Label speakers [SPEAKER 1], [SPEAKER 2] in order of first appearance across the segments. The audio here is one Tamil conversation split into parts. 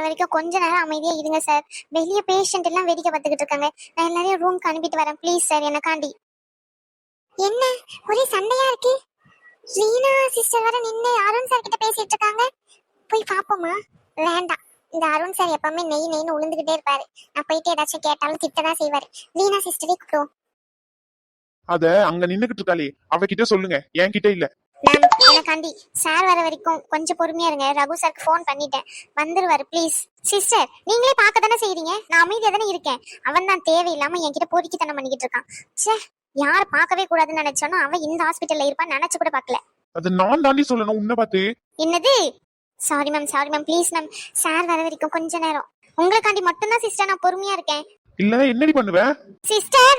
[SPEAKER 1] வரைக்கும் கொஞ்ச நேரம் அமைதியா இருங்க சார் வெளியே பேஷண்ட் எல்லாம் வேடிக்கை பார்த்துக்கிட்டு இருக்காங்க. நான் எல்லாரையும் ரூம்க்கு அனுப்பிட்டு வரேன். ப்ளீஸ் சார் எனக்காண்டி. என்ன? ஒரே சண்டையா இருக்கு? ரீனா சிஸ்டர் வர நின்று அருண் சார் கிட்ட பேசிட்டு இருக்காங்க. போய் பாப்போமா? வேண்டாம். இந்த அருண் சார் எப்பவுமே நெய் நெய்னு உளுந்துகிட்டே இருப்பாரு. நான் போயிட்டு ஏதாச்சும் கேட்டாலும் திட்டதான் செய்வாரு. ரீனா சிஸ்டரே கூப்பிடுவோம்.
[SPEAKER 2] அத அங்க நின்னுகிட்டு இருக்காளே. அவகிட்ட சொல்லுங்க. என்கிட்ட இல்ல.
[SPEAKER 1] மேம் எனக்காண்டி சார் வர வரைக்கும் கொஞ்சம் பொறுமையா இருங்க. ரகு சாருக்கு ஃபோன் பண்ணிட்டேன். வந்துருவாரு ப்ளீஸ் சிஸ்டர் நீங்களே பார்க்க தானே செய்றீங்க? நான் அமைதியா தானே இருக்கேன். அவன் தான் தேவையில்லாம என்கிட்ட போரிக்கித்தனம் பண்ணிக்கிட்டு இருக்கான். ச்சே யார் பார்க்கவே கூடாதுன்னு நினைச்சானோ அவன் இந்த ஹாஸ்பிட்டல்ல இருப்பான்னு நினைச்சு கூட பார்க்கல.
[SPEAKER 2] அது நான் தாண்டி சொல்லணும் உன்னை பார்த்து.
[SPEAKER 1] என்னது? Sorry ma'am sorry ma'am please ma'am sir வர வரைக்கும் கொஞ்ச நேரம். உங்களுக்காண்டி மட்டும்தான் சிஸ்டர் நான் பொறுமையா இருக்கேன்.
[SPEAKER 2] இல்ல என்னடி பண்ணுவ?
[SPEAKER 1] சிஸ்டர்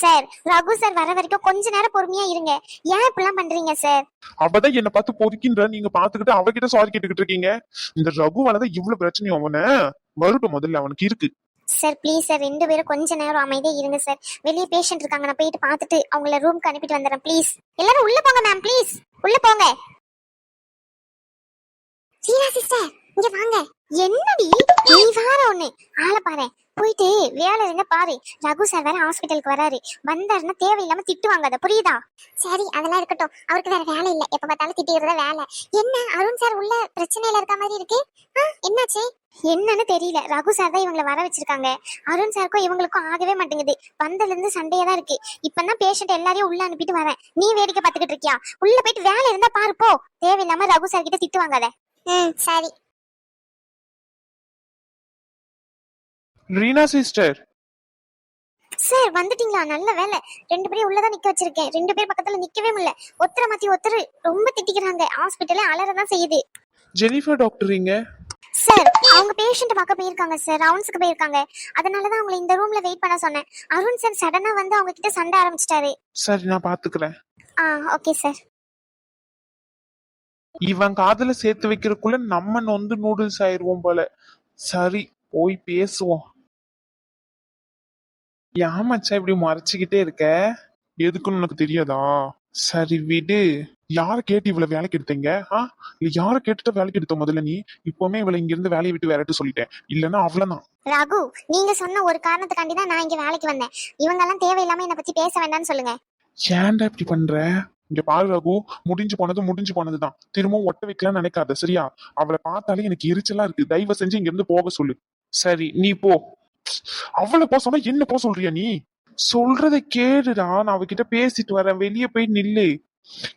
[SPEAKER 1] சார் ரகு சார் வர வரைக்கும் கொஞ்ச நேரம் பொறுமையா இருங்க. ஏன் இப்படிலாம் பண்றீங்க சார்?
[SPEAKER 2] அவதான் என்ன பார்த்து பொறுக்கின்ற நீங்க பாத்துக்கிட்டு அவகிட்ட சாரி கேட்டுக்கிட்டு இருக்கீங்க. இந்த ரகுவாலதான் இவ்வளவு பிரச்சனையும் அவன? வருட்டும் முதல்ல அவனுக்கு இருக்கு.
[SPEAKER 1] சார் ப்ளீஸ் சார் ரெண்டு பேரும் கொஞ்ச நேரம் அமைதியா இருங்க சார். வெளியே பேஷண்ட் இருக்காங்க நான் போயிட்டு பார்த்துட்டு அவங்கள ரூம்க்கு அனுப்பிட்டு வந்துடுறேன் ப்ளீஸ் எல்லாரும் உள்ள போங்க மேம் ப்ளீஸ் உள்ள போங்க. சீனா சிஸ்டர் இங்க வாங்க. என்னடி? நீ வார ஒண்ணு. ஆளை பாரு. போயிட்டு வேலை இருந்தா பாரு. ரகு சார் வேற ஹாஸ்பிட்டலுக்கு வராரு. வந்தாருன்னா தேவையில்லாம திட்டுவாங்க அதை புரியுதா? சரி அதெல்லாம் இருக்கட்டும். அவருக்கு வேற வேலை இல்ல. எப்ப பார்த்தாலும் திட்டிடுறத வேலை. என்ன? அருண் சார் உள்ள பிரச்சனையில இருக்க மாதிரி இருக்கு? என்னாச்சு? என்னன்னு தெரியல. ரகு சார் தான் இவங்களை வர வச்சிருக்காங்க. அருண் சாருக்கும் இவங்களுக்கும் ஆகவே மாட்டேங்குது. வந்ததுல இருந்து சண்டையா தான் இருக்கு. இப்பதான் பேஷண்ட் எல்லாரையும் உள்ள அனுப்பிட்டு வரேன். நீ வேடிக்கை பார்த்துக்கிட்டு இருக்கியா? உள்ள போயிட்டு வேலை இருந்தா பாரு போ. தேவையில்லாம ரகு சார் கிட்ட திட்டு வாங்காத. ம் சரி.
[SPEAKER 2] ரீனா சிஸ்டர்
[SPEAKER 1] சார் வந்துட்டீங்களா? நல்ல வேலை. ரெண்டு பேரும் உள்ளதான் நிக்க வச்சிருக்கேன். ரெண்டு பேர் பக்கத்துல நிக்கவே முடியல. ஒத்தர மாத்தி ஒத்தரு ரொம்ப திட்டிக்கிறாங்க. ஹாஸ்பிட்டலே அலறதான் செய்யுது.
[SPEAKER 2] ஜெனிஃபர் டாக்டர் இங்க.
[SPEAKER 1] சார் அவங்க பேஷண்ட் பார்க்க போயிருக்காங்க சார் ரவுண்ட்ஸ்க்கு போயிருக்காங்க. அதனாலதான் அவங்களை இந்த ரூம்ல வெயிட் பண்ண சொன்னேன். அருண் சார் சடனா வந்து அவங்க கிட்ட சண்டை ஆரம்பிச்சிட்டாரு.
[SPEAKER 2] சரி நான் பாத்துக்கிறேன்.
[SPEAKER 1] ஆ ஓகே சார்
[SPEAKER 2] இவன் காதுல சேர்த்து வைக்கிறதுக்குள்ள நம்ம நொந்து நூடுல்ஸ் ஆயிருவோம் போல. சரி போய் பேசுவோம். ஏன் மச்சான் இப்படி மறைச்சுக்கிட்டே இருக்க? எதுக்குன்னு உனக்கு தெரியாதா? சரி விடு. யார கேட்டு இவ்வளவு வேலைக்கு எடுத்தீங்க? ஆ? இல்ல யார கேட்டுட்டு வேலைக்கு எடுத்த முதல்ல நீ? இப்பவுமே இவளை இங்க இருந்து வேலையை விட்டு வேறட்டு சொல்லிட்டேன். இல்லன்னா அவ்வளவுதான்.
[SPEAKER 1] ரகு நீங்க சொன்ன ஒரு காரணத்துக்காண்டி தான் நான் இங்க வேலைக்கு வந்தேன். இவங்க எல்லாம் தேவையில்லாம என்ன பத்தி பேச வேண்டாம்னு சொல்லுங்க.
[SPEAKER 2] ஏன்டா இப்படி பண்ற? இங்க பாரு ரகு முடிஞ்சு போனது முடிஞ்சு போனதுதான். திரும்பவும் ஒட்ட வைக்கலாம்னு நினைக்காத சரியா? அவளை பார்த்தாலே எனக்கு எரிச்சலா இருக்கு. தயவு செஞ்சு இங்க இருந்து போக சொல்லு. சரி நீ போ. அவளை போ சொன்னா என்ன போக சொல்றியா நீ? சொல்றதை கேடுடா நான் அவகிட்ட பேசிட்டு வரேன். வெளியே போய் நில்லு.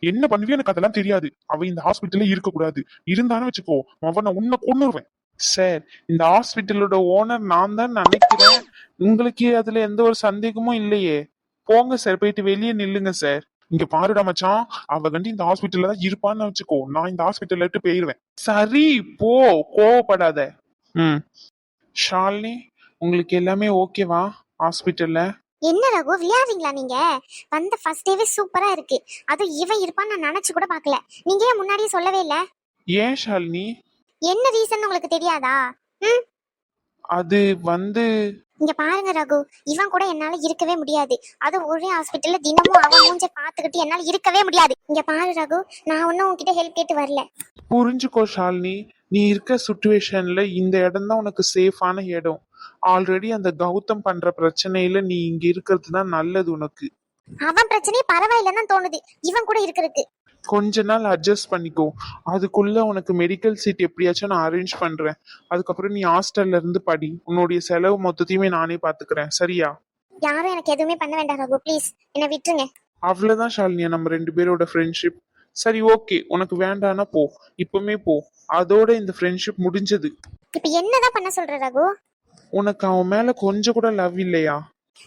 [SPEAKER 2] என்ன பண்ணுவியோ எனக்கு அதெல்லாம் தெரியாது. அவ இந்த ஹாஸ்பிட்டல்ல இருக்க கூடாது இருந்தான்னு வச்சுக்கோ. அவனை உன்னை கொன்னுருவேன். சார் இந்த ஹாஸ்பிட்டலோட ஓனர் நான் தான் நினைக்கிறேன். உங்களுக்கு அதுல எந்த ஒரு சந்தேகமும் இல்லையே. போங்க சார் போயிட்டு வெளியே நில்லுங்க சார் இங்க பாருடா மச்சான். அவ கண்டி இந்த ஹாஸ்பிட்டல்ல தான் இருப்பான்னு வச்சுக்கோ. நான் இந்த ஹாஸ்பிட்டல்ல விட்டு போயிருவேன். சரி போ. கோவப்படாத. ம். ஷாலினி உங்களுக்கு எல்லாமே ஓகேவா ஹாஸ்பிட்டல்ல
[SPEAKER 1] என்ன ரகு விளையாடுறீங்களா நீங்க? வந்த ஃபர்ஸ்ட் டேவே சூப்பரா இருக்கு. அதுவும் இவன் இருப்பான்னு நான் நினைச்சு கூட பார்க்கல. நீங்க ஏன் முன்னாடியே சொல்லவே இல்ல?
[SPEAKER 2] ஏன் ஷாலினி?
[SPEAKER 1] என்ன ரீசன் உங்களுக்கு தெரியாதா? ம்?
[SPEAKER 2] அது வந்து
[SPEAKER 1] இங்க பாருங்க ரகு இவன் கூட என்னால இருக்கவே முடியாது. அது ஒரே ஹாஸ்பிட்டல்ல தினமும் அவன் மூஞ்ச பாத்துக்கிட்டு என்னால இருக்கவே முடியாது. இங்க பாரு ரகு நான் ஒன்னும் உன்கிட்ட ஹெல்ப் கேட்டு வரல.
[SPEAKER 2] புரிஞ்சுக்கோ ஷாலினி நீ இருக்க சுச்சுவேஷன்ல இந்த இடம் தான் உனக்கு சேஃபான இடம். ஆல்ரெடி அந்த கௌதம் பண்ற பிரச்சனையில நீ இங்க இருக்கிறது தான் நல்லது உனக்கு.
[SPEAKER 1] அவன் பிரச்சனையே பரவாயில்லன்னு தோணுது. இவன் கூட இருக்கிறதுக்கு.
[SPEAKER 2] கொஞ்ச நாள் அட்ஜஸ்ட் பண்ணிக்கோ. அதுக்குள்ள உனக்கு மெடிக்கல் சீட் எப்படியாச்சும் நான் அரேஞ்ச் பண்றேன். அதுக்கப்புறம் நீ ஹாஸ்டல்ல இருந்து படி. உன்னுடைய செலவு மொத்தத்தையுமே நானே பாத்துக்கிறேன். சரியா?
[SPEAKER 1] யாரும் எனக்கு எதுவுமே பண்ண வேண்டாம் ரகு. ப்ளீஸ் என்னை விட்டுருங்க.
[SPEAKER 2] அவ்வளவுதான் ஷாலினியா நம்ம ரெண்டு பேரோட ஃப்ரெண்ட்ஷிப் சரி ஓகே உனக்கு வேண்டானா போ. இப்பவுமே போ. அதோட இந்த ஃப்ரெண்ட்ஷிப் முடிஞ்சது.
[SPEAKER 1] இப்ப என்னதான் பண்ண சொல்ற ரகு?
[SPEAKER 2] உனக்கு அவன் மேல கொஞ்சம் கூட லவ் இல்லையா?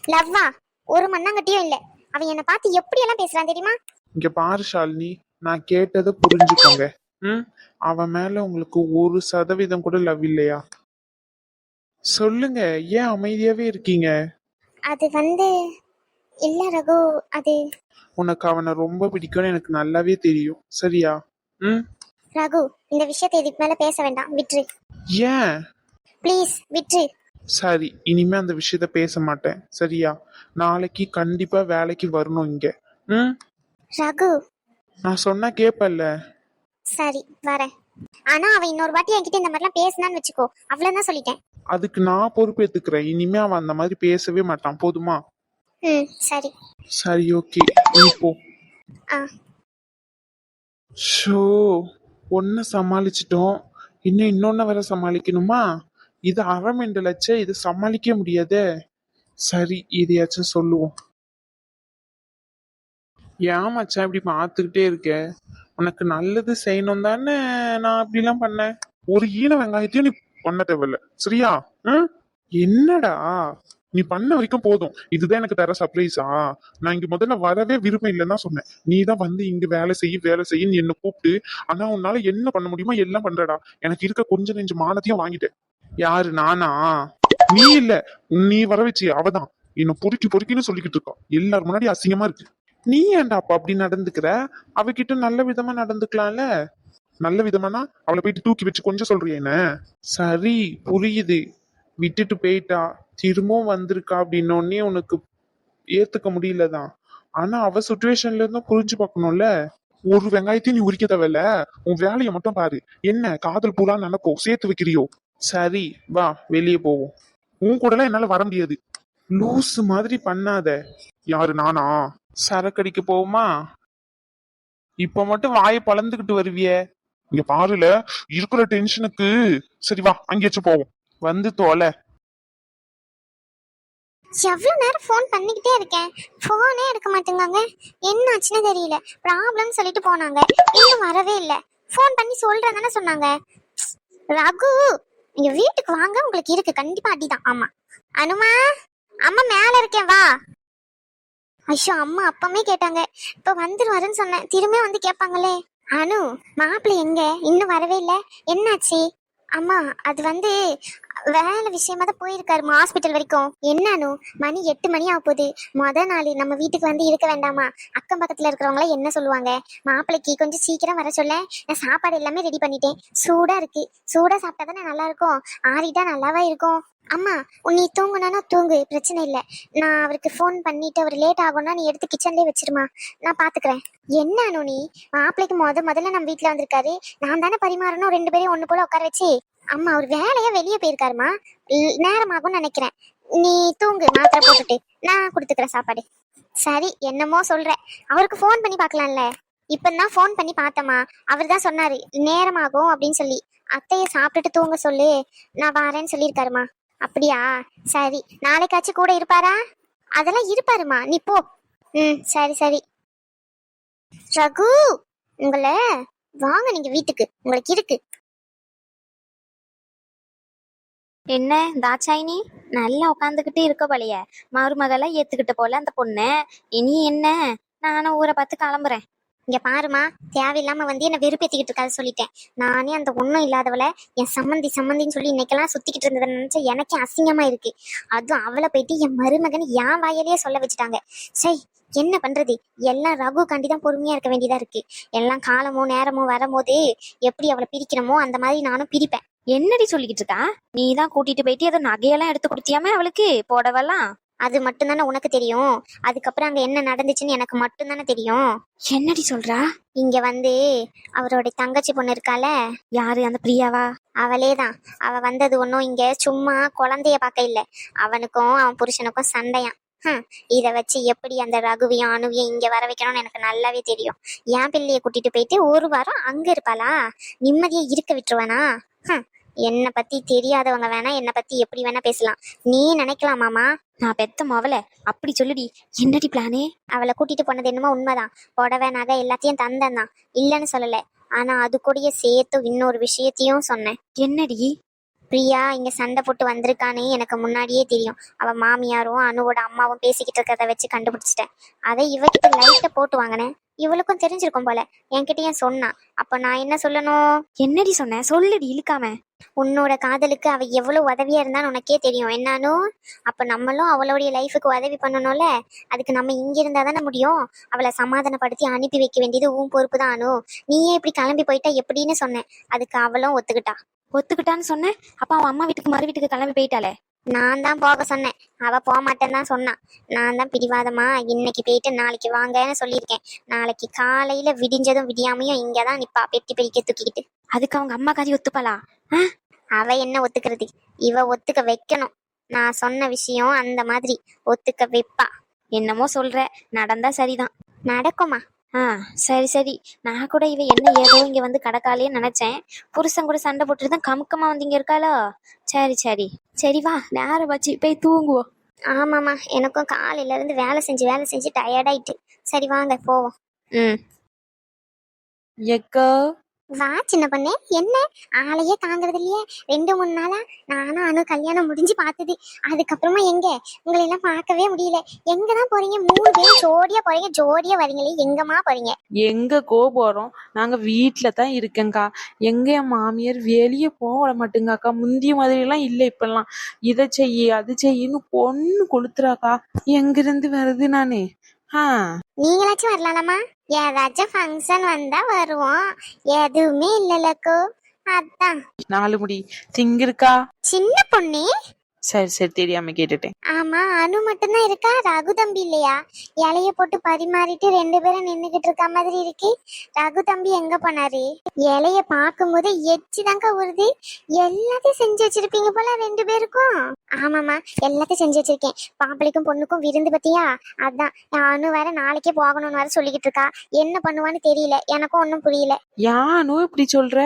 [SPEAKER 1] லவ்வா ஒரு மண்ணாங்கட்டியும் இல்ல. அவன் என்னை பார்த்து எப்படி எல்லாம் பேசுறான் தெரியுமா?
[SPEAKER 2] இங்க பாரு ஷாலினி நான் கேட்டதை புரிஞ்சுக்கோங்க. ம்? அவன் மேல உங்களுக்கு ஒரு சதவீதம் கூட லவ் இல்லையா? சொல்லுங்க ஏன் அமைதியாவே இருக்கீங்க?
[SPEAKER 1] அது வந்து இல்ல ரகு அது
[SPEAKER 2] உனக்கு அவனை ரொம்ப பிடிக்கும்னு எனக்கு நல்லாவே தெரியும். சரியா? ம்?
[SPEAKER 1] ரகு இந்த விஷயத்தை இதுக்கு மேல பேச வேண்டாம். விட்டுரு.
[SPEAKER 2] ஏன்?
[SPEAKER 1] ப்ளீஸ் விட்டுரு.
[SPEAKER 2] சரி இனிமே அந்த விஷயத்த பேச மாட்டேன். சரியா? நாளைக்கு கண்டிப்பா வேலைக்கு வரணும் இங்க. ம்?
[SPEAKER 1] ரகு.
[SPEAKER 2] நான் சொன்னா கேப்பல்ல.
[SPEAKER 1] சரி வரேன். ஆனா அவன் இன்னொரு வாட்டி என்கிட்ட இந்த மாதிரிலாம் பேசினான்னு வச்சுக்கோ. அவ்வளவுதான் சொல்லிட்டேன்.
[SPEAKER 2] அதுக்கு நான் பொறுப்பேத்துக்கிறேன். இனிமே அவன் அந்த மாதிரி பேசவே மாட்டான். போதுமா?
[SPEAKER 1] ம் சரி.
[SPEAKER 2] சரி ஓகே. நீ போ.
[SPEAKER 1] ஆ.
[SPEAKER 2] ஷோ ஒன்னு சமாளிச்சிட்டோம். இன்னும் இன்னொன்னு வேற சமாளிக்கணுமா? இது அரை மெண்டலாச்சே இது சமாளிக்க முடியாதே? சரி இதையாச்சும் சொல்லுவோம். ஏன் இப்படி பார்த்துக்கிட்டே இருக்க? உனக்கு நல்லது செய்யணும் தானே நான் அப்படிலாம் பண்ணேன்? ஒரு ஈன வெங்காயத்தையும் நீ பண்ண தேவையில்ல. சரியா? என்னடா? நீ பண்ண வரைக்கும் போதும். இதுதான் எனக்கு தர சர்ப்ரைஸா நான் இங்க முதல்ல வரவே விருப்பம் இல்லைன்னு தான் சொன்னேன். நீ தான் வந்து இங்க வேலை செய்ய வேலை செய்யன்னு என்ன கூப்பிட்டு ஆனா உன்னால என்ன பண்ண முடியுமோ எல்லாம் பண்றடா. எனக்கு இருக்க கொஞ்ச நெஞ்சு மானத்தையும் வாங்கிட்டேன். யாரு நானா? நீ இல்ல. நீ வர வச்சு அவதான். என்ன பொறுக்கி பொறுக்கின்னு சொல்லிக்கிட்டு இருக்கோம் எல்லாரும் முன்னாடி அசிங்கமா இருக்கு. நீ ஏன்டா அப்பா அப்படி நடந்துக்கிற? அவகிட்ட நல்ல விதமா நடந்துக்கலாம்ல? நல்ல விதமானா அவளை போயிட்டு தூக்கி வச்சு கொஞ்சம் சொல்றிய என்ன? சரி புரியுது. விட்டுட்டு போயிட்டா. திரும்பவும் வந்திருக்கா அப்படின்னோடனே உனக்கு ஏத்துக்க முடியலதான். ஆனா அவ சுச்சுவேஷன்ல இருந்தும் புரிஞ்சு பார்க்கணும்ல. ஒரு வெங்காயத்தையும் நீ உரிக்க தேவையில்ல. உன் வேலையை மட்டும் பாரு. என்ன காதல் பூரா நினைப்போ சேர்த்து வைக்கிறியோ? சரி வா வெளியே போவோம். உன் கூடலாம் என்னால வர முடியாது. லூசு மாதிரி பண்ணாத. யாரு நானா? சரக்கடிக்க போவோமா? இப்ப மட்டும் வாயை பழந்துகிட்டு வருவியே. இங்க பாருல இருக்கிற டென்ஷனுக்கு சரி வா அங்கேயாச்சும் போவோம். வந்து தோலை.
[SPEAKER 1] எவ்வளவு நேரம் ஃபோன் பண்ணிக்கிட்டே இருக்கேன். ஃபோனே எடுக்க மாட்டேங்காங்க. என்ன ஆச்சுன்னு தெரியல. ப்ராப்ளம் சொல்லிட்டு போனாங்க. இன்னும் வரவே இல்லை. ஃபோன் பண்ணி சொல்றேன் தானே சொன்னாங்க. ரகு! நீங்க வீட்டுக்கு வாங்க உங்களுக்கு இருக்கு. கண்டிப்பா அடிதான் ஆமா. அனுமா அம்மா மேல இருக்கேன் வா. ஐயோ அம்மா அப்பமே கேட்டாங்க. இப்ப வந்துருவாருன்னு சொன்னேன். திரும்ப வந்து கேட்பாங்களே. அனு மாப்பிள்ளை எங்க? இன்னும் வரவே இல்லை. என்னாச்சு? அம்மா அது வந்து வேலை விஷயமா தான் போயிருக்காருமா ஹாஸ்பிட்டல் வரைக்கும். என்ன மணி எட்டு மணி ஆக போகுது. மொதல் நாள் நம்ம வீட்டுக்கு வந்து இருக்க வேண்டாமா? அக்கம் பக்கத்துல இருக்கிறவங்கள என்ன சொல்லுவாங்க? மாப்பிள்ளைக்கு கொஞ்சம் சீக்கிரம் வர சொல்ல. நான் சாப்பாடு எல்லாமே ரெடி பண்ணிட்டேன். சூடா இருக்கு. சூடா சாப்பிட்டா தானே நல்லா இருக்கும்? ஆறிட்டா நல்லாவா இருக்கும்? அம்மா நீ தூங்குனா தூங்கு பிரச்சனை இல்லை. நான் அவருக்கு ஃபோன் பண்ணிட்டு அவர் லேட் ஆகும்னா நீ எடுத்து கிச்சன்லேயே வச்சிருமா. நான் பார்த்துக்கிறேன் என்ன நோனி மாப்பிள்ளைக்கு முத முதல்ல நம்ம வீட்டில் வந்திருக்காரு. நான் தானே பரிமாறணும் ரெண்டு பேரையும் ஒன்று போல உட்கார வச்சு. அம்மா அவர் வேலையா வெளியே போயிருக்காருமா? நேரமாகும்னு நினைக்கிறேன். நீ தூங்கு மாத்திரை போட்டுட்டு. நான் கொடுத்துக்கிறேன் சாப்பாடு. சரி என்னமோ சொல்கிறேன் அவருக்கு ஃபோன் பண்ணி பார்க்கலாம்ல இப்பதான் ஃபோன் பண்ணி பார்த்தம்மா. அவர் தான் சொன்னார் நேரமாகும் அப்படின்னு சொல்லி. அத்தையை சாப்பிட்டுட்டு தூங்க சொல்லு. நான் வரேன்னு சொல்லியிருக்காருமா. அப்படியா? சரி. நாளைக்காச்சும் கூட இருப்பாரா? அதெல்லாம் இருப்பாருமா. நீ போ. ம் சரி சரி. ரகு உங்களை வாங்க நீங்க வீட்டுக்கு. உங்களுக்கு இருக்கு.
[SPEAKER 3] என்ன தாட்சாயினி நல்லா உட்காந்துக்கிட்டு இருக்க போலைய. மருமகளை ஏத்துக்கிட்ட போல அந்த பொண்ணு. இனி என்ன? நானும் ஊரை பார்த்து கிளம்புறேன்.
[SPEAKER 1] இங்க பாருமா தேவையில்லாம வந்து என்ன வெறுப்பேத்திக்கிட்டு இருக்காது சொல்லிட்டேன். நானே அந்த ஒண்ணும் இல்லாதவளை என் சம்மந்தி சம்மந்தின்னு சொல்லி இன்னைக்கெல்லாம் சுத்திக்கிட்டு இருந்ததை நினைச்சா எனக்கே அசிங்கமா இருக்கு. அதுவும் அவளை போயிட்டு என் மருமகன் என் வாயிலேயே சொல்ல வச்சுட்டாங்க. சரி என்ன பண்றது? எல்லாம் ரகு காண்டி தான் பொறுமையா இருக்க வேண்டியதா இருக்கு. எல்லாம் காலமும் நேரமும் வரும்போது எப்படி அவளை பிரிக்கணுமோ அந்த மாதிரி நானும் பிரிப்பேன்.
[SPEAKER 3] என்னடி சொல்லிக்கிட்டு இருக்கா? நீ தான் கூட்டிட்டு போயிட்டு ஏதோ நகையெல்லாம் எடுத்து கொடுத்தியாமே அவளுக்கு போடவெல்லாம்
[SPEAKER 1] அது மட்டும் தானே உனக்கு தெரியும்? அதுக்கப்புறம் அங்க என்ன நடந்துச்சுன்னு எனக்கு மட்டும் தானே தெரியும்.
[SPEAKER 3] என்னடி சொல்றா?
[SPEAKER 1] இங்க வந்து அவரோட தங்கச்சி பொண்ணு இருக்கால?
[SPEAKER 3] யாரு? அந்த பிரியாவா?
[SPEAKER 1] அவளே தான் அவ வந்தது ஒன்றும் இங்க சும்மா குழந்தைய பார்க்க இல்ல. அவனுக்கும் அவன் புருஷனுக்கும் சண்டையாம். ஹம், இத வச்சு எப்படி அந்த ரகுவையும் அணுவையும் இங்க வர வைக்கணும்னு எனக்கு நல்லாவே தெரியும். என் பிள்ளைய கூட்டிட்டு போயிட்டு ஒரு வாரம் அங்க இருப்பாளா? நிம்மதியா இருக்க விட்டுருவானா? என்னை பத்தி தெரியாதவங்க வேணா என்னை பத்தி எப்படி வேணா பேசலாம். நீ நினைக்கலாமாமா
[SPEAKER 3] நான் பெத்த மவள. அப்படி சொல்லுடி. என்னடி பிளானே?
[SPEAKER 1] அவளை கூட்டிட்டு போனது என்னமோ உண்மைதான். புடவை நகை எல்லாத்தையும் தந்தேன் தான். இல்லைன்னு சொல்லல. ஆனா அது கூடயே சேர்த்து இன்னொரு விஷயத்தையும் சொன்னேன்.
[SPEAKER 3] என்னடி?
[SPEAKER 1] பிரியா இங்க சண்டை போட்டு வந்திருக்கானே எனக்கு முன்னாடியே தெரியும். அவ மாமியாரும் அனுவோட அம்மாவும் பேசிக்கிட்டு இருக்கிறத வச்சு கண்டுபிடிச்சிட்டேன். அதை இவகிட்ட லைட்ட போட்டு வாங்கினேன். இவளுக்கும் தெரிஞ்சிருக்கும் போல. என்கிட்டயும் சொன்னா அப்ப நான் என்ன சொல்லணும்?
[SPEAKER 3] என்னடி சொன்னேன் சொல்லுடி இழுக்காம.
[SPEAKER 1] உன்னோட காதலுக்கு அவ எவ்வளவு உதவியா இருந்தான்னு உனக்கே தெரியும். என்னானோ? அப்ப நம்மளும் அவளுடைய லைஃபுக்கு உதவி பண்ணணும்ல? அதுக்கு நம்ம இங்க இருந்தா தானே முடியும்? அவளை சமாதானப்படுத்தி அனுப்பி வைக்க வேண்டியது உன் பொறுப்பு தான் அனு நீயே இப்படி கிளம்பி போயிட்டா எப்படின்னு சொன்னேன். அதுக்கு அவளும் ஒத்துக்கிட்டா.
[SPEAKER 3] ஒத்துக்கிட்டான்னு சொன்ன அப்ப அவன் அம்மா வீட்டுக்கு மறு வீட்டுக்கு கிளம்பி போயிட்டாளே?
[SPEAKER 1] நான் தான் போக சொன்னேன். அவ போக மாட்டேன்னு தான் சொன்னான். நான் தான் பிடிவாதமா இன்னைக்கு போயிட்டு நாளைக்கு வாங்கன்னு சொல்லியிருக்கேன். நாளைக்கு காலையில விடிஞ்சதும் விடியாமையும் இங்கதான் நிப்பா பெட்டி பெருக்கி தூக்கிக்கிட்டு.
[SPEAKER 3] அதுக்கு அவங்க அம்மா காரி ஒத்துப்பாளா?
[SPEAKER 1] அவ என்ன ஒத்துக்கிறது? இவ ஒத்துக்க வைக்கணும். நான் சொன்ன விஷயம் அந்த மாதிரி. ஒத்துக்க வைப்பா.
[SPEAKER 3] என்னமோ சொல்ற. நடந்தா சரிதான்.
[SPEAKER 1] நடக்குமா?
[SPEAKER 3] ஆ சரி சரி. நான் கூட இவ என்ன ஏதோ இங்க வந்து கடக்காலே நினைச்சேன். புருஷன் கூட சண்டை போட்டுட்டு தான் கமுக்கமா வந்து இங்க இருக்காளோ? சரி சரி. சரி வா. நேரம் வச்சு போய் தூங்குவோம்
[SPEAKER 1] ஆமாமா எனக்கும் காலையில இருந்து வேலை செஞ்சு வேலை செஞ்சு டயர்டாயிட்டு சரி வாங்க போவோம்.
[SPEAKER 3] ம்.
[SPEAKER 4] எக்கா
[SPEAKER 1] வா சின்ன பொண்ணு. என்ன? ஆளையே தாங்குறது இல்லையே. ரெண்டு மூணு நாளா நானும் அனு கல்யாணம் முடிஞ்சு பார்த்தது. அதுக்கப்புறமா எங்க? உங்களை எல்லாம் பார்க்கவே முடியல. எங்க தான் போறீங்க? மூணு பேரும் ஜோடியா போறீங்க. ஜோடியா வரீங்களே எங்கம்மா போறீங்க?
[SPEAKER 4] எங்க கோ போறோம்? நாங்க வீட்ல தான் இருக்கேங்க்கா எங்க என் மாமியார் வெளியே போக விட மாட்டேங்காக்கா. முந்திய மாதிரி எல்லாம் இல்ல இப்பெல்லாம். இதை செய்யி அது செய்யின்னு பொண்ணு கொளுத்துறாக்கா. எங்கிருந்து வருது நானு? ஆ.
[SPEAKER 1] நீங்களாச்சும் வரலாமா ஏதாச்சும் ஃபங்க்ஷன் வந்தா வருவோம். எதுவுமே இல்லலக்கோ. அதான்.
[SPEAKER 4] நாலு முடி. திங்கிருக்கா
[SPEAKER 1] சின்ன பொண்ணு.
[SPEAKER 4] சரி சரி தெரியாம கேட்டுட்டேன்.
[SPEAKER 1] ஆமா அனு மட்டும்தான் இருக்கா? ரகு தம்பி இல்லையா? இலைய போட்டு பரிமாறிட்டு ரெண்டு பேரும் நின்னுகிட்டு இருக்க மாதிரி இருக்கு. ரகு தம்பி எங்க போனாரு? இலைய பார்க்கும்போது எச்சி தாங்க வருது எல்லாத்தையும் செஞ்சு வச்சிருப்பீங்க போல ரெண்டு பேருக்கும். ஆமாமா எல்லாத்தையும் செஞ்சு வச்சிருக்கேன். பாம்பளைக்கும் பொண்ணுக்கும் விருந்து பத்தியா? அதான் அனு வேற நாளைக்கே போகணும்னு வேற சொல்லிக்கிட்டு இருக்கா. என்ன பண்ணுவான்னு தெரியல. எனக்கும் ஒன்றும் புரியல.
[SPEAKER 4] யானோ இப்படி சொல்ற?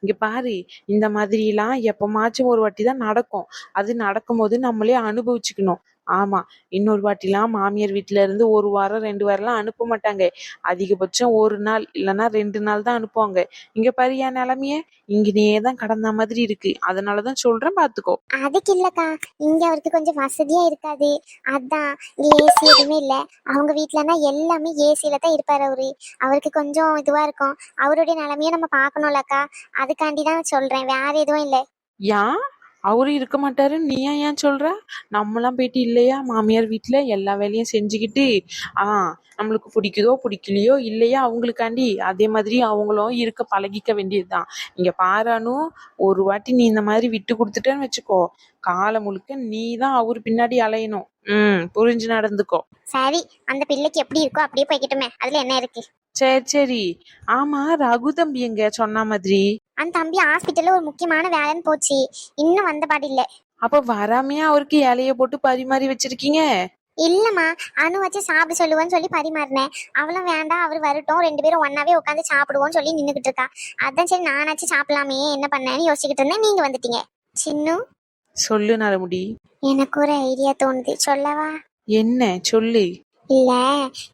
[SPEAKER 4] இங்க பாரு இந்த மாதிரி எல்லாம் எப்பமாச்சும் ஒரு வாட்டி தான் நடக்கும். அது நடக்கும்போது நம்மளே அனுபவிச்சுக்கணும். ஆமா இன்னொரு வாட்டிலாம் மாமியார் வீட்ல இருந்து ஒரு வாரம் ரெண்டு வாரம்லாம் அனுப்ப மாட்டாங்க. அதிகபட்சம் ஒரு நாள் இல்லைன்னா ரெண்டு நாள் தான் அனுப்புவாங்க. இங்க பாரு என் நிலைமைய இங்கனே தான் கடந்த மாதிரி இருக்கு. அதனாலதான் சொல்றேன் பாத்துக்கோ
[SPEAKER 1] அதுக்கு இல்லக்கா இங்க அவருக்கு கொஞ்சம் வசதியா இருக்காது. அதான் ஏசி எதுவுமே இல்ல. அவங்க வீட்லனா எல்லாமே ஏசில தான் இருப்பாரு அவரு. அவருக்கு கொஞ்சம் இதுவா இருக்கும். அவருடைய நிலைமையை நம்ம பார்க்கணும்லக்கா. அதுக்காண்டி தான் சொல்றேன் வேற எதுவும் இல்ல.
[SPEAKER 4] ஏன் அவரு இருக்க மாட்டாரு. நீ ஏன் ஏன் சொல்ற? நம்மலாம் போயிட்டு இல்லையா? மாமியார் வீட்ல எல்லா வேலையும் செஞ்சுக்கிட்டு ஆ நம்மளுக்கு பிடிக்குதோ பிடிக்கலையோ இல்லையா? அவங்களுக்காண்டி அதே மாதிரி அவங்களும் இருக்க பழகிக்க வேண்டியதுதான். இங்க பாரானு ஒரு வாட்டி நீ இந்த மாதிரி விட்டு கொடுத்துட்டேன்னு வச்சுக்கோ. காலம் முழுக்க நீ தான் அவர் பின்னாடி அலையணும். ம் புரிஞ்சு நடந்துக்கோ.
[SPEAKER 1] சரி அந்த பிள்ளைக்கு எப்படி இருக்கோ அப்படியே போய்கிட்டுமே அதுல என்ன இருக்கு?
[SPEAKER 4] சரி சரி. ஆமா ரகு தம்பி எங்க? சொன்ன மாதிரி.
[SPEAKER 1] அந்த தம்பி ஹாஸ்பிட்டல்ல ஒரு முக்கியமான வேலைன்னு போச்சு. இன்னும் வந்த பாடு இல்ல.
[SPEAKER 4] அப்ப வராமையா அவருக்கு இலைய போட்டு பரிமாறி வச்சிருக்கீங்க?
[SPEAKER 1] இல்லம்மா அனு வச்சு சாப்பிட சொல்லுவேன்னு சொல்லி பரிமாறினேன். அவளும் வேண்டாம் அவர் வரட்டும். ரெண்டு பேரும் ஒன்னாவே உட்காந்து சாப்பிடுவோம்னு சொல்லி நின்னுகிட்டு இருக்கா. அதான் சரி நானாச்சும் சாப்பிடலாமே என்ன பண்ணேன்னு யோசிச்சுக்கிட்டு இருந்தேன். நீங்க வந்துட்டீங்க. சின்னு?
[SPEAKER 4] சொல்லு நரமுடி.
[SPEAKER 1] எனக்கு ஒரு ஐடியா தோணுது. சொல்லவா?
[SPEAKER 4] என்ன? சொல்லு.
[SPEAKER 1] இல்ல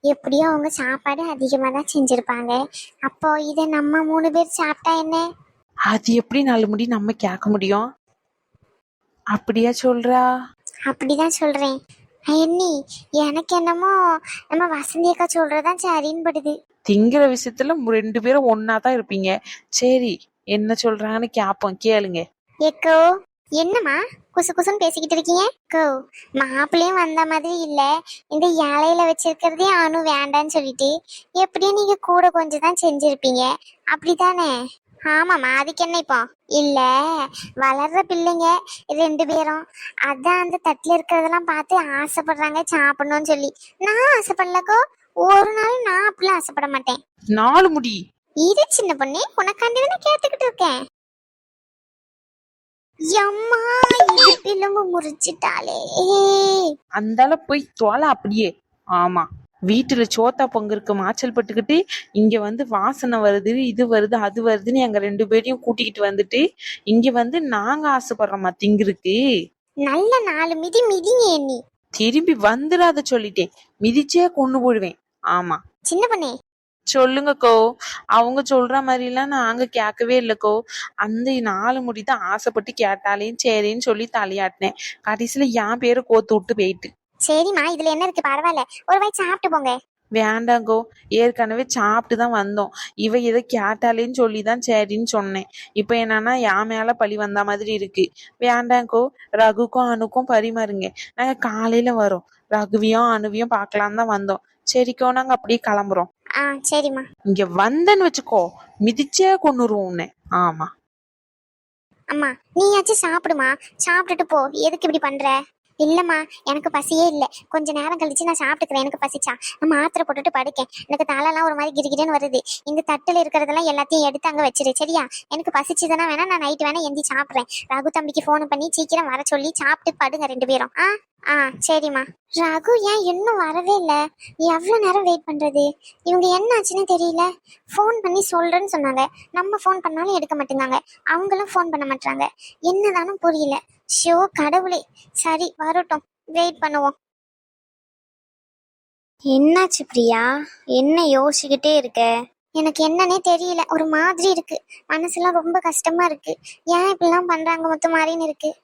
[SPEAKER 1] எப்படியும் அவங்க சாப்பாடு அதிகமா தான் செஞ்சிருப்பாங்க. அப்போ இதை நம்ம மூணு பேர் சாப்பிட்டா என்ன?
[SPEAKER 4] அது எப்படி நாலு முடி நம்ம கேட்க முடியும்? அப்படியா சொல்றா?
[SPEAKER 1] அப்படிதான் சொல்றேன். எண்ணி எனக்கு என்னமோ நம்ம வசந்தி அக்கா சொல்றதுதான் சரின்னு படுது
[SPEAKER 4] திங்கிற விஷயத்துல ரெண்டு பேரும் ஒன்னா தான் இருப்பீங்க. சரி என்ன சொல்றாங்கன்னு கேப்போம் கேளுங்க.
[SPEAKER 1] ஏக்கோ என்னம்மா குசு குசுன்னு பேசிக்கிட்டு இருக்கீங்க? கோ மாப்பிள்ளையும் வந்த மாதிரி இல்ல. இந்த இலையில வச்சிருக்கிறதே அணு வேண்டான்னு சொல்லிட்டு. எப்படியும் நீங்க கூட கொஞ்சம் தான் செஞ்சிருப்பீங்க. அப்படிதானே ஆமாம்மா அதுக்கு என்ன இப்போ? இல்ல வளர்ற பிள்ளைங்க ரெண்டு பேரும் அதான் அந்த தட்டுல இருக்கிறதெல்லாம் பார்த்து ஆசைப்படுறாங்க சாப்பிடணும்னு சொல்லி. நான் ஆசைப்படலக்கோ? ஒரு நாள் நான் அப்படிலாம் ஆசைப்பட மாட்டேன்.
[SPEAKER 4] நாலு முடி.
[SPEAKER 1] இது சின்ன பொண்ணு உனக்காண்டி தானே கேட்டுக்கிட்டு இருக்கேன். எம்மா இடுப்பிலும்பு முறிச்சிட்டாளே
[SPEAKER 4] அந்தால போய் தொலை அப்படியே. ஆமா வீட்டுல சோத்தா பொங்கருக்கு மாச்சல் பட்டுக்கிட்டு இங்க வந்து வாசனை வருது இது வருது அது வருதுன்னு எங்க ரெண்டு பேரையும் கூட்டிக்கிட்டு வந்துட்டு இங்க வந்து நாங்க ஆசைப்படுறோமா திங்கிருக்கு.
[SPEAKER 1] நல்ல நாலு மிதி மிதிங்க எண்ணி.
[SPEAKER 4] திரும்பி வந்துடாத சொல்லிட்டேன். மிதிச்சே கொண்டு போடுவேன். ஆமா.
[SPEAKER 1] சின்ன பொண்ணே.
[SPEAKER 4] சொல்லுங்கக்கோ அவங்க சொல்ற மாதிரி எல்லாம் நாங்க கேட்கவே இல்லக்கோ அந்த நாலு முடி தான் ஆசைப்பட்டு கேட்டாலேயும் சரின்னு சொல்லி தலையாட்டினேன். கடைசியில என் பேரை கோத்து விட்டு போயிட்டு.
[SPEAKER 1] சரிம்மா இதுல என்ன இருக்கு பரவாயில்ல. ஒரு வாய் சாப்பிட்டு போங்க.
[SPEAKER 4] வேண்டாங்கோ ஏற்கனவே சாப்பிட்டு தான் வந்தோம். இவ எதை கேட்டாலேன்னு சொல்லி தான் சரின்னு சொன்னேன். இப்போ என்னன்னா என் மேல பழி வந்த மாதிரி இருக்கு. வேண்டாங்கோ ரகுக்கும் அணுக்கும் பரிமாறுங்க. நாங்க காலையில வரோம். ரகுவியும் அணுவியும் பார்க்கலாம் தான் வந்தோம். சரிக்கோ நாங்க அப்படியே கிளம்புறோம்.
[SPEAKER 1] ஆ சரிம்மா.
[SPEAKER 4] இங்க வந்தேன்னு வச்சுக்கோ மிதிச்சே கொண்டுருவோம் உன்னை. ஆமா.
[SPEAKER 1] அம்மா நீயாச்சும் சாப்பிடுமா? சாப்பிட்டுட்டு போ. எதுக்கு இப்படி பண்ற? இல்லம்மா எனக்கு பசியே இல்லை. கொஞ்ச நேரம் கழிச்சு நான் சாப்பிட்டுக்கிறேன் எனக்கு பசிச்சா. நான் மாத்திரை போட்டுட்டு படுக்கேன். எனக்கு தலைலாம் ஒரு மாதிரி கிரிகிரின்னு வருது. இந்த தட்டில் இருக்கிறதெல்லாம் எல்லாத்தையும் எடுத்து அங்கே வச்சிரு சரியா? எனக்கு பசிச்சுதுன்னா வேணா நான் நைட்டு வேணா எந்தி சாப்பிட்றேன். ரகு தம்பிக்கு ஃபோன் பண்ணி சீக்கிரம் வர சொல்லி சாப்பிட்டு படுங்க ரெண்டு பேரும். ஆ? ஆ சரிம்மா. ரகு ஏன் இன்னும் வரவே இல்லை? எவ்வளோ நேரம் வெயிட் பண்றது? இவங்க என்ன ஆச்சுன்னு தெரியல. ஃபோன் பண்ணி சொல்றேன்னு சொன்னாங்க. நம்ம ஃபோன் பண்ணாலும் எடுக்க மாட்டேங்காங்க. அவங்களும் ஃபோன் பண்ண மாட்டாங்க என்னதானும் புரியல. ஷோ கடவுளே. சரி வரட்டும். வெயிட் பண்ணுவோம்.
[SPEAKER 3] என்னாச்சு பிரியா? என்ன யோசிச்சுக்கிட்டே இருக்க?
[SPEAKER 1] எனக்கு என்னன்னே தெரியல. ஒரு மாதிரி இருக்கு. மனசுலாம் ரொம்ப கஷ்டமா இருக்கு. ஏன் இப்படிலாம் பண்றாங்க மொத்த மாதிரின்னு இருக்கு.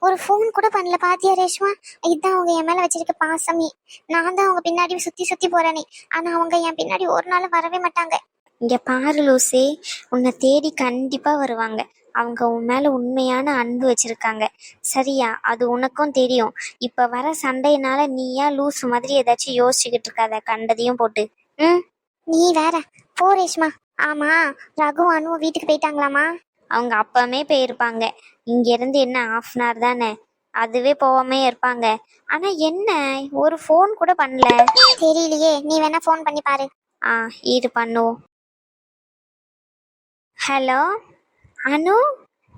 [SPEAKER 1] ஒரு ஃபோன் கூட பண்ணல. பாத்தியா ரேஷ்மா? இதுதான் அவங்க என் மேல வச்சிருக்க பாசமே. நான் தான் அவங்க பின்னாடி சுத்தி சுத்தி போறேனே. ஆனா அவங்க என் பின்னாடி ஒரு நாள் வரவே மாட்டாங்க.
[SPEAKER 3] இங்க பாரு லூசி. உன்னை தேடி கண்டிப்பா வருவாங்க. அவங்க உன் மேல உண்மையான அன்பு வச்சிருக்காங்க. சரியா? அது உனக்கும் தெரியும். இப்ப வர சண்டையினால நீயா லூசு மாதிரி ஏதாச்சும் யோசிச்சுக்கிட்டு இருக்காத. கண்டதையும் போட்டு. ம்?
[SPEAKER 1] நீ வேற. போ ரேஷ்மா. ஆமா ரகு அனு வீட்டுக்கு போயிட்டாங்களாமா?
[SPEAKER 3] அவங்க அப்பமே போயிருப்பாங்க. இங்க இருந்து என்ன ஆஃப் அன் ஹவர் தானே? அதுவே போகாமே இருப்பாங்க. ஆனா என்ன? ஒரு ஃபோன் கூட பண்ணல.
[SPEAKER 1] தெரியலையே. நீ வேணா ஃபோன் பண்ணி பாரு.
[SPEAKER 3] ஆ இது பண்ணுவோம். ஹலோ அனு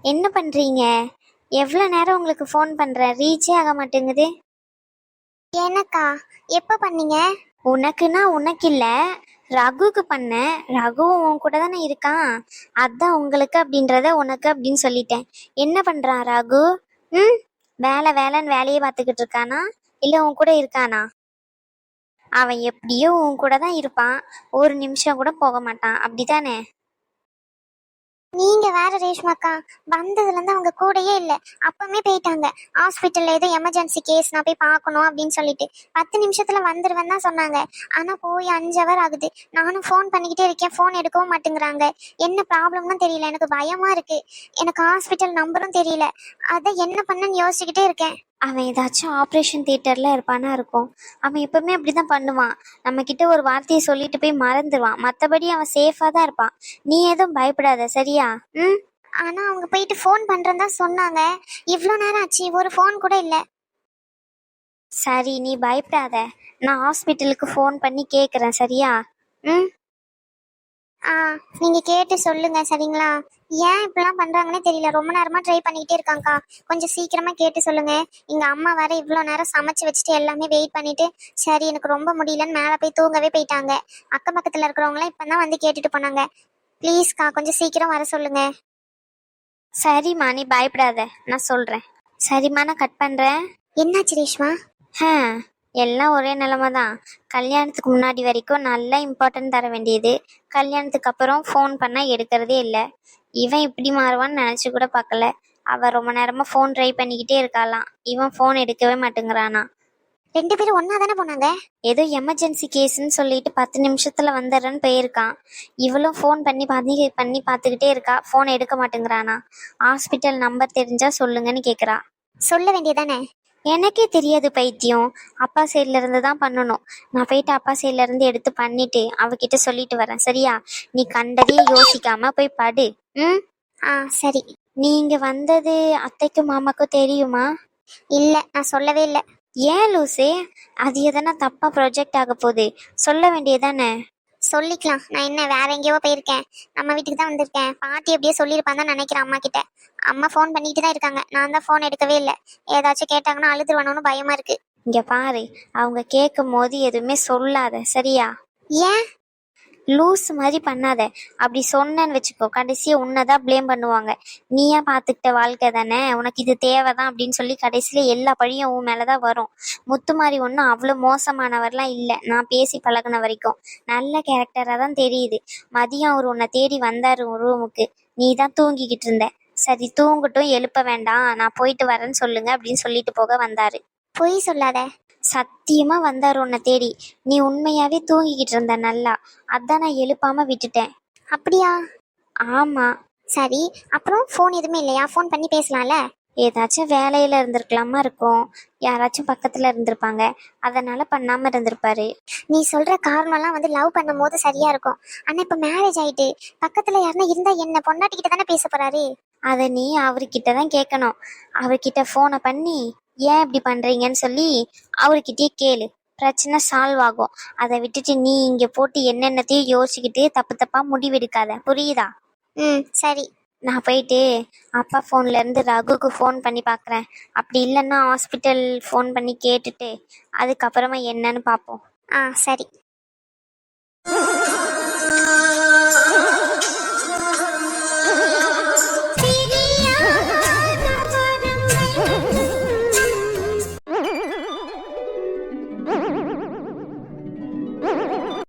[SPEAKER 3] என்ன பண்றீங்க? எவ்வளோ நேரம் உங்களுக்கு ஃபோன் பண்றேன் ரீச்சே ஆக மாட்டேங்குது.
[SPEAKER 1] எனக்கா எப்ப பண்ணீங்க?
[SPEAKER 3] உனக்குன்னா உனக்கு இல்ல. ரகுக்கு பண்ணேன். ரகுவும் உன் கூட தானே இருக்கான். அதான் உங்களுக்கு அப்படின்றத உனக்கு அப்படின்னு சொல்லிட்டேன். என்ன பண்றான் ரகு? ம்? வேலை வேலைன்னு வேலையை பார்த்துக்கிட்டு இருக்கானா? இல்ல உன் கூட இருக்கானா? அவன் எப்படியோ உன் கூட தான் இருப்பான். ஒரு நிமிஷம் கூட போக மாட்டான். அப்படிதானே
[SPEAKER 1] நீங்க வேற ரேஷ்மாக்கா வந்ததுல இருந்து அவங்க கூடயே இல்ல. அப்பவுமே போயிட்டாங்க. ஹாஸ்பிட்டல்ல ஏதோ எமர்ஜென்சி கேஸ் நான் போய் பார்க்கணும் அப்படின்னு சொல்லிட்டு. பத்து நிமிஷத்துல வந்துருவேன் தான் சொன்னாங்க. ஆனா போய் அஞ்சு ஹவர் ஆகுது. நானும் ஃபோன் பண்ணிக்கிட்டே இருக்கேன். ஃபோன் எடுக்கவும் மாட்டேங்கிறாங்க. என்ன ப்ராப்ளம்னு தெரியல. எனக்கு பயமா இருக்கு. எனக்கு ஹாஸ்பிட்டல் நம்பரும் தெரியல. அதை என்ன பண்ணன்னு யோசிச்சுக்கிட்டே இருக்கேன்.
[SPEAKER 3] அவன் ஏதாச்சும் ஆப்ரேஷன் தியேட்டரில் இருப்பானா இருக்கும். அவன் எப்பவுமே அப்படிதான் பண்ணுவான். நம்மக்கிட்ட ஒரு வார்த்தையை சொல்லிட்டு போய் மறந்துடுவான் மற்றபடி அவன் சேஃபாக தான் இருப்பான். நீ எதுவும் பயப்படாத சரியா? ம்?
[SPEAKER 1] ஆனால் அவங்க போயிட்டு ஃபோன் பண்றதா சொன்னாங்க. இவ்வளோ நேரம் ஆச்சு ஒரு ஃபோன் கூட இல்லை.
[SPEAKER 3] சரி நீ பயப்படாத. நான் ஹாஸ்பிட்டலுக்கு ஃபோன் பண்ணி கேட்குறேன் சரியா? ம்?
[SPEAKER 1] ஆ நீங்கள் கேட்டு சொல்லுங்கள் சரிங்களா? ஏன் இப்படிலாம் பண்றாங்கன்னே தெரியல. ரொம்ப நேரமா ட்ரை பண்ணிக்கிட்டே இருக்காங்கக்கா. கொஞ்சம் சீக்கிரமா கேட்டு சொல்லுங்க. எங்க அம்மா வேற இவ்வளோ நேரம் சமைச்சு வச்சுட்டு எல்லாமே வெயிட் பண்ணிட்டு சரி எனக்கு ரொம்ப முடியலன்னு மேலே போய் தூங்கவே போயிட்டாங்க. அக்கம் பக்கத்துல இருக்கிறவங்களாம் இப்பதான் வந்து கேட்டுட்டு போனாங்க. ப்ளீஸ்க்கா கொஞ்சம் சீக்கிரம் வர சொல்லுங்க.
[SPEAKER 3] சரிம்மா நீ பயப்படாத. நான் சொல்கிறேன் சரிம்மா நான் கட் பண்ணுறேன்
[SPEAKER 1] என்னாச்சு ரேஷ்மா?
[SPEAKER 3] ஆ எல்லாம் ஒரே நிலமை தான் கல்யாணத்துக்கு முன்னாடி வரைக்கும் நல்லா இம்பார்ட்டன்ட் தர வேண்டியது. கல்யாணத்துக்கு அப்புறம் ஃபோன் பண்ணால் எடுக்கிறதே இல்லை. இவன் இப்படி மாறுவான்னு நினச்சி கூட பார்க்கல. அவள் ரொம்ப நேரமாக ஃபோன் ட்ரை பண்ணிக்கிட்டே இருக்காளாம். இவன் ஃபோன் எடுக்கவே மாட்டேங்கிறானா
[SPEAKER 1] ரெண்டு பேரும் ஒன்னா தானே போனாங்க?
[SPEAKER 3] ஏதோ எமர்ஜென்சி கேஸ்ன்னு சொல்லிட்டு பத்து நிமிஷத்துல வந்துடுறேன்னு போயிருக்கான். இவளும் ஃபோன் பண்ணி பண்ணி பண்ணி பார்த்துக்கிட்டே இருக்கா. ஃபோன் எடுக்க மாட்டேங்கிறானா ஹாஸ்பிட்டல் நம்பர் தெரிஞ்சா சொல்லுங்கன்னு கேட்குறா
[SPEAKER 1] சொல்ல வேண்டியதானே
[SPEAKER 3] எனக்கே தெரியாது பைத்தியம். அப்பா சைட்ல இருந்து தான் பண்ணணும். நான் போயிட்டு அப்பா சைட்ல இருந்து எடுத்து பண்ணிட்டு அவகிட்ட சொல்லிட்டு வரேன். சரியா? நீ கண்டதையே யோசிக்காம போய் படு. ம்?
[SPEAKER 1] ஆ சரி.
[SPEAKER 3] நீங்க வந்தது அத்தைக்கும் மாமாக்கும் தெரியுமா?
[SPEAKER 1] இல்ல நான் சொல்லவே இல்லை.
[SPEAKER 3] ஏன் லூசே? அது எதனா தப்பா ப்ரொஜெக்ட் ஆக போகுது. சொல்ல வேண்டியதானே?
[SPEAKER 1] சொல்லிக்கலாம். நான் என்ன வேற எங்கேயோ போயிருக்கேன். நம்ம வீட்டுக்கு தான் வந்திருக்கேன். பாட்டி அப்படியே சொல்லியிருப்பான்னு தான் நினைக்கிறேன் அம்மா கிட்ட அம்மா ஃபோன் பண்ணிட்டு தான் இருக்காங்க. நான் தான் ஃபோன் எடுக்கவே இல்லை. ஏதாச்சும் கேட்டாங்கன்னா அழுதுருவானோன்னு பயமா இருக்கு.
[SPEAKER 3] இங்க பாரு அவங்க கேட்கும் போது எதுவுமே சொல்லாத சரியா?
[SPEAKER 1] ஏன்?
[SPEAKER 3] லூஸ் மாதிரி பண்ணாத. அப்படி சொன்னேன்னு வச்சுக்கோ கடைசியா உன்னதான் ப்ளேம் பண்ணுவாங்க. நீயா பார்த்துக்கிட்ட வாழ்க்கை தானே? உனக்கு இது தேவைதான் அப்படின்னு சொல்லி கடைசியில எல்லா பழியும் உன் மேலதான் வரும். முத்துமாரி ஒன்றும் அவ்வளோ மோசமானவர்லாம் இல்லை. நான் பேசி பழகுன வரைக்கும். நல்ல கேரக்டரா தான் தெரியுது. மதியம் அவர் உன்னை தேடி வந்தாரு ரூமுக்கு நீ தான் தூங்கிக்கிட்டு இருந்த. சரி தூங்கட்டும் எழுப்ப வேண்டாம். நான் போயிட்டு வரேன்னு சொல்லுங்க அப்படின்னு சொல்லிட்டு போக வந்தாரு.
[SPEAKER 1] பொய் சொல்லாத.
[SPEAKER 3] சத்தியமா வந்தாரு உன்னை தேடி. நீ உண்மையாவே தூங்கிக்கிட்டு இருந்த நல்லா. அதான் நான் எழுப்பாம விட்டுட்டேன்.
[SPEAKER 1] அப்படியா?
[SPEAKER 3] ஆமா.
[SPEAKER 1] சரி அப்புறம் ஃபோன் எதுவுமே இல்லையா? ஃபோன் பண்ணி பேசலாம்ல?
[SPEAKER 3] ஏதாச்சும் வேலையில இருந்திருக்கலாமா இருக்கும். யாராச்சும் பக்கத்துல இருந்திருப்பாங்க. அதனால பண்ணாம இருந்திருப்பாரு.
[SPEAKER 1] நீ சொல்ற காரணம்லாம் வந்து லவ் பண்ணும் போது சரியா இருக்கும். ஆனா இப்ப மேரேஜ் ஆயிட்டு பக்கத்துல யாருன்னா இருந்தா என்ன? பொண்டாட்டிக்கிட்ட தானே பேச போறாரு?
[SPEAKER 3] அதை நீ அவர்கிட்ட தான் கேட்கணும். அவர்கிட்ட ஃபோனை பண்ணி ஏன் இப்படி பண்றீங்கன்னு சொல்லி அவர்கிட்டயே கேளு. பிரச்சனை சால்வ் ஆகும். அதை விட்டுட்டு நீ இங்க போட்டு என்னென்னத்தையும் யோசிச்சுக்கிட்டு தப்பு தப்பா முடிவெடுக்காத. புரியுதா?
[SPEAKER 1] ம் சரி.
[SPEAKER 3] நான் போயிட்டு அப்பா ஃபோன்ல இருந்து ரகுக்கு ஃபோன் பண்ணி பார்க்குறேன் அப்படி இல்லைன்னா ஹாஸ்பிட்டல் ஃபோன் பண்ணி கேட்டுட்டு அதுக்கப்புறமா என்னன்னு பார்ப்போம்
[SPEAKER 1] ஆ சரி.